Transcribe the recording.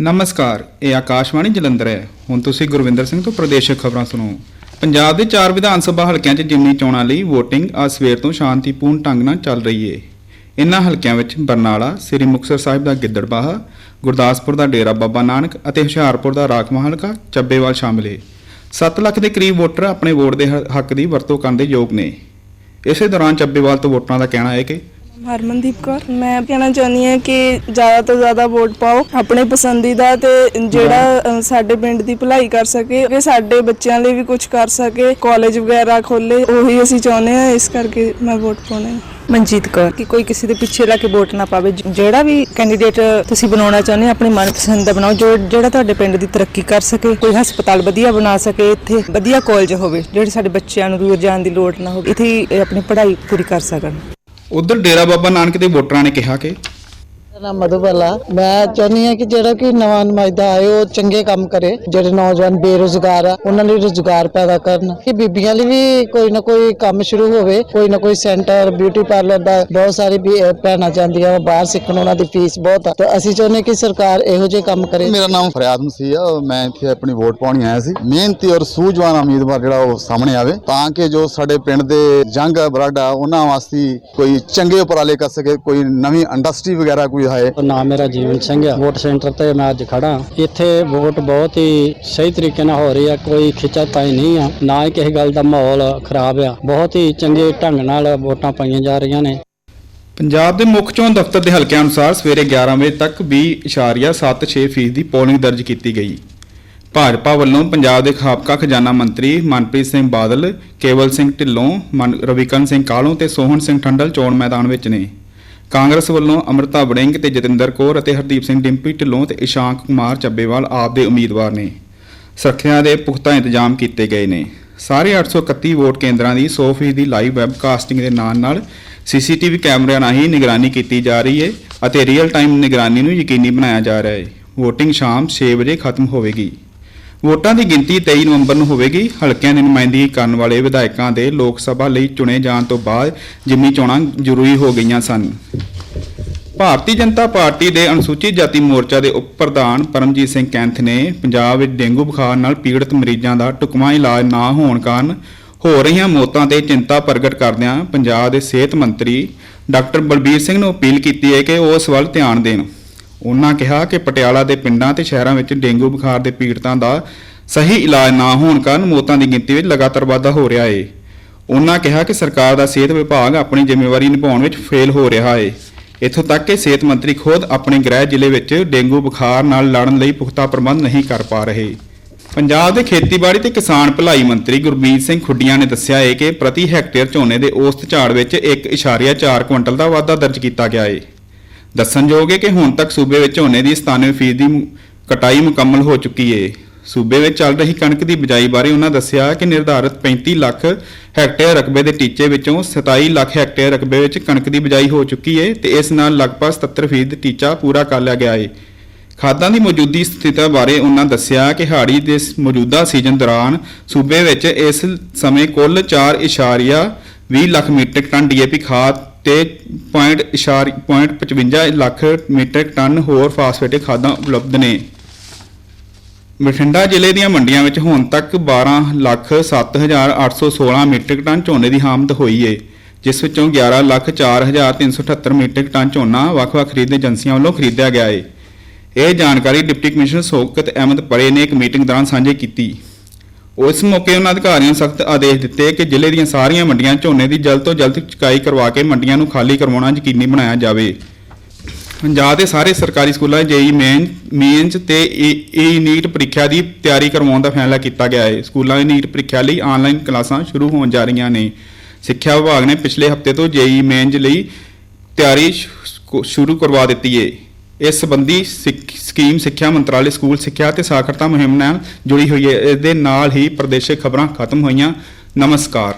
ਨਮਸਕਾਰ, ਇਹ ਆਕਾਸ਼ਵਾਣੀ ਜਲੰਧਰ ਹੈ। ਹੁਣ ਤੁਸੀਂ ਗੁਰਵਿੰਦਰ ਸਿੰਘ ਤੋਂ ਪ੍ਰਦੇਸ਼ਕ ਖਬਰਾਂ ਸੁਣੋ। ਪੰਜਾਬ ਦੇ ਚਾਰ ਵਿਧਾਨ ਸਭਾ ਹਲਕਿਆਂ 'ਚ ਜਿਮਨੀ ਚੋਣਾਂ ਲਈ VOTING ਅੱਜ ਸਵੇਰ ਤੋਂ ਸ਼ਾਂਤੀਪੂਰਨ ਢੰਗ ਨਾਲ ਚੱਲ ਰਹੀ ਹੈ ਇਨ੍ਹਾਂ ਹਲਕਿਆਂ ਵਿੱਚ ਬਰਨਾਲਾ, ਸ੍ਰੀ ਮੁਕਤਸਰ ਸਾਹਿਬ ਦਾ ਗਿੱਦੜਬਾਹਾ, ਗੁਰਦਾਸਪੁਰ ਦਾ ਡੇਰਾ ਬਾਬਾ ਨਾਨਕ ਅਤੇ ਹੁਸ਼ਿਆਰਪੁਰ ਦਾ ਰਾਖਵਾਂ ਹਲਕਾ ਚੱਬੇਵਾਲ ਸ਼ਾਮਿਲ ਏ। 7 ਲੱਖ ਦੇ ਕਰੀਬ ਵੋਟਰ ਆਪਣੇ ਵੋਟ ਦੇ ਹੱਕ ਦੀ ਵਰਤੋਂ ਕਰਨ ਦੇ ਯੋਗ ਨੇ। ਇਸੇ ਦੌਰਾਨ ਚੱਬੇਵਾਲ ਤੋਂ ਵੋਟਰਾਂ ਦਾ ਕਹਿਣਾ ਹੈ ਕਿ ਹਰਮਨਦੀਪ ਕੌਰ। ਮੈਂ ਕਹਿਣਾ ਚਾਹੁੰਦੀ ਹਾਂ ਕਿ ਜ਼ਿਆਦਾ ਤੋਂ ਜ਼ਿਆਦਾ ਵੋਟ ਪਾਓ, ਆਪਣੇ ਪਸੰਦੀਦਾ ਤੇ ਜਿਹੜਾ ਸਾਡੇ ਪਿੰਡ ਦੀ ਭਲਾਈ ਕਰ ਸਕੇ, ਕਿ ਸਾਡੇ ਬੱਚਿਆਂ ਲਈ ਵੀ ਕੁਝ ਕਰ ਸਕੇ ਕਾਲਜ ਵਗੈਰਾ ਖੋਲੇ ਉਹੀ ਅਸੀਂ ਚਾਹੁੰਦੇ ਹਾਂ, ਇਸ ਕਰਕੇ ਮੈਂ ਵੋਟ ਪਾਉਣੀ ਮਨਜੀਤ ਕੌਰ। ਕਿ ਕੋਈ ਕਿਸੇ ਦੇ ਪਿੱਛੇ ਲਾ ਕੇ ਵੋਟ ਨਾ ਪਾਵੇ ਜਿਹੜਾ ਵੀ ਕੈਂਡੀਡੇਟ ਤੁਸੀਂ ਬਣਾਉਣਾ ਚਾਹੁੰਦੇ ਹੋ, ਆਪਣੀ ਮਨਪਸੰਦ ਦਾ ਬਣਾਓ, ਜੋ, ਜਿਹੜਾ ਤੁਹਾਡੇ ਪਿੰਡ ਦੀ ਤਰੱਕੀ ਕਰ ਸਕੇ, ਕੋਈ ਹਸਪਤਾਲ ਵਧੀਆ ਬਣਾ ਸਕੇ, ਇੱਥੇ ਵਧੀਆ ਕਾਲਜ ਹੋਵੇ, ਜਿਹੜੇ ਸਾਡੇ ਬੱਚਿਆਂ ਨੂੰ ਦੂਰ ਜਾਣ ਦੀ ਲੋੜ ਨਾ ਹੋਵੇ, ਇੱਥੇ ਆਪਣੀ ਪੜ੍ਹਾਈ ਪੂਰੀ ਕਰ ਸਕਣ। ਉਧਰ ਡੇਰਾ ਬਾਬਾ ਨਾਨਕ ਦੇ ਵੋਟਰਾਂ ਨੇ ਕਿਹਾ ਕਿ ਨਾਮ ਮਧੂਬਾਲਾ। ਮੈਂ ਚਾਹੁੰਦੀ ਹਾਂ ਕਿ ਜਿਹੜਾ ਕਿ ਨਵਾਂ ਨੁਮਾਇੰਦਾ ਆਏ, ਉਹ ਚੰਗੇ ਕੰਮ ਕਰੇ। ਜਿਹੜੇ ਨੌਜਵਾਨ ਬੇਰੁਜ਼ਗਾਰ ਆ, ਉਹਨਾਂ ਲਈ ਰੁਜ਼ਗਾਰ ਪੈਦਾ ਕਰਨ। ਕਿ ਬੀਬੀਆਂ ਲਈ ਵੀ ਕੋਈ ਨਾ ਕੋਈ ਕੰਮ ਸ਼ੁਰੂ ਹੋਵੇ, ਕੋਈ ਨਾ ਕੋਈ ਸੈਂਟਰ ਬਿਊਟੀ ਪਾਰਲਰ ਦਾ ਬਹੁਤ ਸਾਰੀ ਭੈਣਾਂ ਜਾਂਦੀਆਂ ਵਾ ਬਾਹਰ ਸਿੱਖਣ ਉਹਨਾਂ ਦੀ ਫੀਸ ਬਹੁਤ ਆ। ਤੇ ਅਸੀਂ ਚਾਹੁੰਦੇ ਕਿ ਸਰਕਾਰ ਇਹੋ ਜਿਹੇ ਕੰਮ ਕਰੇ। ਮੇਰਾ ਨਾਮ ਫਰਿਆਦ ਮਸੀਹ ਆ ਮੈਂ ਇੱਥੇ ਆਪਣੀ ਵੋਟ ਪਾਉਣੀ ਆਇਆ ਸੀ। ਮਿਹਨਤੀ ਔਰ ਸੂਝਵਾਨ ਉਮੀਦਵਾਰ ਜਿਹੜਾ ਉਹ ਸਾਹਮਣੇ ਆਵੇ, ਤਾਂ ਕਿ ਜੋ ਸਾਡੇ ਪਿੰਡ ਦੇ ਜੰਗ ਬਲੱਡ ਆ ਉਹਨਾਂ ਵਾਸਤੇ ਕੋਈ ਚੰਗੇ ਉਪਰਾਲੇ ਕਰ ਸਕੇ, ਕੋਈ ਨਵੀਂ ਇੰਡਸਟਰੀ ਵਗੈਰਾ ਕੋਈ ਹੈ ਨਾਮ ਮੇਰਾ ਜੀਵਨ ਸਿੰਘ ਆ। ਵੋਟ ਸੈਂਟਰ ਤੇ ਮੈਂ ਅੱਜ ਖੜਾ ਇੱਥੇ ਵੋਟ ਬਹੁਤ ਹੀ ਸਹੀ ਤਰੀਕੇ ਨਾਲ ਹੋ ਰਹੀ ਆ। ਕੋਈ ਖਿੱਚਾਤਾਈ ਨਹੀਂ ਆ। ਨਾ ਹੀ ਕਿਸੇ ਗੱਲ ਦਾ ਮਾਹੌਲ ਖਰਾਬ ਆ। ਬਹੁਤ ਹੀ ਚੰਗੇ ਢੰਗ ਨਾਲ ਵੋਟਾਂ ਪਾਈਆਂ ਜਾ ਰਹੀਆਂ ਨੇ। ਪੰਜਾਬ ਦੇ ਮੁੱਖ ਚੋਣ ਦਫ਼ਤਰ ਦੇ ਹਲਕਿਆਂ ਅਨੁਸਾਰ ਸਵੇਰੇ 11 ਵਜੇ ਤੱਕ 20.76% ਦੀ ਪੋਲਿੰਗ ਦਰਜ ਕੀਤੀ ਗਈ। ਭਾਜਪਾ ਵੱਲੋਂ ਪੰਜਾਬ ਦੇ ਸਾਬਕਾ ਖਜ਼ਾਨਾ ਮੰਤਰੀ ਮਨਪ੍ਰੀਤ ਸਿੰਘ ਬਾਦਲ ਕੇਵਲ ਸਿੰਘ ਢਿੱਲੋਂ ਮਨ- ਰਵੀਕਰਨ ਸਿੰਘ ਕਾਲੋਂ ਤੇ ਸੋਹਣ ਸਿੰਘ ਠੰਡਲ ਚੋਣ ਮੈਦਾਨ ਵਿੱਚ ਨੇ। ਕਾਂਗਰਸ ਵੱਲੋਂ ਅਮਰਤਾ ਵੜਿੰਗ ਤੇ ਜਤਿੰਦਰ ਕੌਰ ਅਤੇ ਹਰਦੀਪ ਸਿੰਘ ਡਿੰਪੀ ਢਿੱਲੋਂ ਤੇ ਇਸ਼ਾਂਕ ਕੁਮਾਰ ਚੱਬੇਵਾਲ ਆਪ ਦੇ ਉਮੀਦਵਾਰ ਨੇ। ਸੁਰੱਖਿਆ ਦੇ ਪੁਖਤਾ ਇੰਤਜ਼ਾਮ ਕੀਤੇ ਗਏ ਨੇ। ਸਾਰੇ 831 ਵੋਟ ਕੇਂਦਰਾਂ ਦੀ 100% ਦੀ ਲਾਈਵ ਵੈਬਕਾਸਟਿੰਗ ਦੇ ਨਾਲ ਨਾਲ ਸੀਸੀਟੀਵੀ ਕੈਮਰਿਆਂ ਰਾਹੀਂ ਨਿਗਰਾਨੀ ਕੀਤੀ ਜਾ ਰਹੀ ਹੈ ਅਤੇ ਰੀਅਲ ਟਾਈਮ ਨਿਗਰਾਨੀ ਨੂੰ ਯਕੀਨੀ ਬਣਾਇਆ ਜਾ ਰਿਹਾ ਹੈ VOTING ਸ਼ਾਮ 6 ਵਜੇ ਖਤਮ ਹੋਵੇਗੀ। ਵੋਟਾਂ ਦੀ ਗਿਣਤੀ 23 ਨਵੰਬਰ ਨੂੰ ਹੋਵੇਗੀ। ਹਲਕਿਆਂ ਦੀ ਨੁਮਾਇੰਦਗੀ ਕਰਨ ਵਾਲੇ ਵਿਧਾਇਕਾਂ ਦੇ ਲੋਕ ਸਭਾ ਲਈ ਚੁਣੇ ਜਾਣ ਤੋਂ ਬਾਅਦ ਜਿਮਨੀ ਚੋਣਾਂ ਜ਼ਰੂਰੀ ਹੋ ਗਈਆਂ ਸਨ। ਭਾਰਤੀ ਜਨਤਾ ਪਾਰਟੀ ਦੇ ਅਨੁਸੂਚਿਤ ਜਾਤੀ ਮੋਰਚਾ ਦੇ ਉਪ ਪ੍ਰਧਾਨ ਪਰਮਜੀਤ ਸਿੰਘ ਕੈਂਥ ਨੇ ਪੰਜਾਬ ਵਿੱਚ ਡੇਂਗੂ ਬੁਖਾਰ ਨਾਲ ਪੀੜਤ ਮਰੀਜ਼ਾਂ ਦਾ ਢੁਕਵਾਂ ਇਲਾਜ ਨਾ ਹੋਣ ਕਾਰਨ ਹੋ ਰਹੀਆਂ ਮੌਤਾਂ ਤੇ ਚਿੰਤਾ ਪ੍ਰਗਟ ਕਰਦਿਆਂ ਪੰਜਾਬ ਦੇ ਸਿਹਤ ਮੰਤਰੀ ਡਾਕਟਰ ਬਲਬੀਰ ਸਿੰਘ ਨੂੰ ਅਪੀਲ ਕੀਤੀ ਹੈ ਕਿ ਉਹ ਇਸ ਵੱਲ ਧਿਆਨ ਦੇਣ। ਉਹਨਾਂ ਕਿਹਾ ਕਿ ਪਟਿਆਲਾ ਦੇ ਪਿੰਡਾਂ ਤੇ ਸ਼ਹਿਰਾਂ ਵਿੱਚ ਡੇਂਗੂ ਬੁਖਾਰ ਦੇ ਪੀੜਤਾਂ ਦਾ ਸਹੀ ਇਲਾਜ ਨਾ ਹੋਣ ਕਾਰਨ ਮੌਤਾਂ ਦੀ ਗਿਣਤੀ ਵਿੱਚ ਲਗਾਤਾਰ ਵਾਧਾ ਹੋ ਰਿਹਾ ਹੈ ਉਹਨਾਂ ਕਿਹਾ ਕਿ ਸਰਕਾਰ ਦਾ ਸਿਹਤ ਵਿਭਾਗ ਆਪਣੀ ਜ਼ਿੰਮੇਵਾਰੀ ਨਿਭਾਉਣ ਵਿੱਚ ਫੇਲ ਹੋ ਰਿਹਾ ਹੈ ਇੱਥੋਂ ਤੱਕ ਕਿ ਸਿਹਤ ਮੰਤਰੀ ਖੁਦ ਆਪਣੇ ਗ੍ਰਹਿ ਜ਼ਿਲ੍ਹੇ ਵਿੱਚ ਡੇਂਗੂ ਬੁਖਾਰ ਨਾਲ ਲੜਨ ਲਈ ਪੁਖਤਾ ਪ੍ਰਬੰਧ ਨਹੀਂ ਕਰ ਪਾ ਰਹੇ। ਪੰਜਾਬ ਦੇ ਖੇਤੀਬਾੜੀ ਤੇ ਕਿਸਾਨ ਭਲਾਈ ਮੰਤਰੀ ਗੁਰਮੀਤ ਸਿੰਘ ਖੁੱਡੀਆਂ ਨੇ ਦੱਸਿਆ ਹੈ ਕਿ ਪ੍ਰਤੀ ਹੈਕਟੇਅਰ ਝੋਨੇ ਦੇ ਔਸਤ ਝਾੜ ਵਿੱਚ 1.4 ਕੁਇੰਟਲ ਦਾ ਵਾਧਾ ਦਰਜ ਕੀਤਾ ਗਿਆ ਹੈ ਦੱਸਣਯੋਗ ਹੈ ਕਿ ਹੁਣ ਤੱਕ ਸੂਬੇ ਵਿੱਚ ਝੋਨੇ ਦੀ 97% ਦੀ ਕਟਾਈ ਮੁਕੰਮਲ ਹੋ ਚੁੱਕੀ ਹੈ ਸੂਬੇ ਵਿੱਚ ਚੱਲ ਰਹੀ ਕਣਕ ਦੀ ਬਿਜਾਈ ਬਾਰੇ ਉਹਨਾਂ ਦੱਸਿਆ ਕਿ ਨਿਰਧਾਰਿਤ 35 ਲੱਖ ਹੈਕਟੇਅਰ ਰਕਬੇ ਦੇ ਟੀਚੇ ਵਿੱਚੋਂ 27 ਲੱਖ ਹੈਕਟੇਅਰ ਰਕਬੇ ਵਿੱਚ ਕਣਕ ਦੀ ਬਿਜਾਈ ਹੋ ਚੁੱਕੀ ਹੈ ਤੇ ਇਸ ਨਾਲ ਲਗਭਗ 77% ਟੀਚਾ ਪੂਰਾ ਕਰ ਲਿਆ ਗਿਆ ਹੈ ਖਾਦਾਂ ਦੀ ਮੌਜੂਦੀ ਸਥਿਤੀ ਬਾਰੇ ਉਹਨਾਂ ਦੱਸਿਆ ਕਿ ਹਾੜੀ ਦੇ ਮੌਜੂਦਾ ਸੀਜ਼ਨ ਦੌਰਾਨ ਸੂਬੇ ਵਿੱਚ ਇਸ ਸਮੇਂ ਕੁੱਲ 4.20 ਲੱਖ ਮੀਟ੍ਰਿਕ ਟਨ ਡੀਏਪੀ ਖਾਦ ਤੇ 0.55 ਲੱਖ ਮੀਟ੍ਰਿਕ ਟਨ ਹੋਰ ਫਾਸਫੇਟਿਕ ਖਾਦਾਂ ਉਪਲਬਧ ਨੇ। ਬਠਿੰਡਾ ਜ਼ਿਲ੍ਹੇ ਦੀਆਂ ਮੰਡੀਆਂ ਵਿੱਚ ਹੁਣ ਤੱਕ 12 ਲੱਖ 7816 ਮੀਟ੍ਰਿਕ ਟਨ ਝੋਨੇ ਦੀ ਆਮਦ ਹੋਈ ਏ, ਜਿਸ ਵਿੱਚੋਂ 11 ਲੱਖ 4378 ਮੀਟ੍ਰਿਕ ਟਨ ਝੋਨਾ ਵੱਖ-ਵੱਖ ਖਰੀਦ ਏਜੰਸੀਆਂ ਵੱਲੋਂ ਖਰੀਦਿਆ ਗਿਆ ਏ। ਇਹ ਜਾਣਕਾਰੀ ਡਿਪਟੀ ਕਮਿਸ਼ਨਰ ਸੋਕਤ ਅਹਿਮਦ ਪਰੇ ਨੇ ਇੱਕ ਮੀਟਿੰਗ ਦੌਰਾਨ ਸਾਂਝੀ ਕੀਤੀ। ਉਸ ਮੌਕੇ ਉਹਨਾਂ ਅਧਿਕਾਰੀਆਂ ਨੂੰ ਸਖਤ ਆਦੇਸ਼ ਦਿੱਤੇ ਕਿ ਜ਼ਿਲ੍ਹੇ ਦੀਆਂ ਸਾਰੀਆਂ ਮੰਡੀਆਂ ਝੋਨੇ ਦੀ ਜਲਦ ਤੋਂ ਜਲਦ ਚੁਕਾਈ ਕਰਵਾ ਕੇ ਮੰਡੀਆਂ ਨੂੰ ਖਾਲੀ ਕਰਵਾਉਣਾ ਯਕੀਨੀ ਬਣਾਇਆ ਜਾਵੇ। ਪੰਜਾਬ ਦੇ ਸਾਰੇ ਸਰਕਾਰੀ ਸਕੂਲਾਂ ਜੇਈ ਮੇਨ ਮੇਨਸ ਤੇ ਏ ਨੀਟ ਪ੍ਰੀਖਿਆ ਦੀ ਤਿਆਰੀ ਕਰਵਾਉਣ ਦਾ ਫੈਸਲਾ ਕੀਤਾ ਗਿਆ ਹੈ। ਸਕੂਲਾਂ ਦੀ ਨੀਟ ਪ੍ਰੀਖਿਆ ਲਈ ਆਨਲਾਈਨ ਕਲਾਸਾਂ ਸ਼ੁਰੂ ਹੋਣ ਜਾ ਰਹੀਆਂ ਨੇ। ਸਿੱਖਿਆ ਵਿਭਾਗ ਨੇ ਪਿਛਲੇ ਹਫ਼ਤੇ ਤੋਂ ਜੇਈ ਮੇਨਸ ਲਈ ਤਿਆਰੀ ਸ਼ੁਰੂ ਕਰਵਾ ਦਿੱਤੀ ਹੈ ਇਸ ਸੰਬੰਧੀ ਸਿੱਖ- ਸਕੀਮ ਸਿੱਖਿਆ ਮੰਤਰਾਲੇ, ਸਕੂਲ ਸਿੱਖਿਆ ਤੇ ਸਾਖਰਤਾ ਮੁਹਿੰਮ ਨਾਲ ਜੁੜੀ ਹੋਈ ਹੈ। ਇਸ ਦੇ ਨਾਲ ਹੀ ਪ੍ਰਦੇਸ਼ਿਕ ਖਬਰਾਂ ਖਤਮ ਹੋਈਆਂ। ਨਮਸਕਾਰ।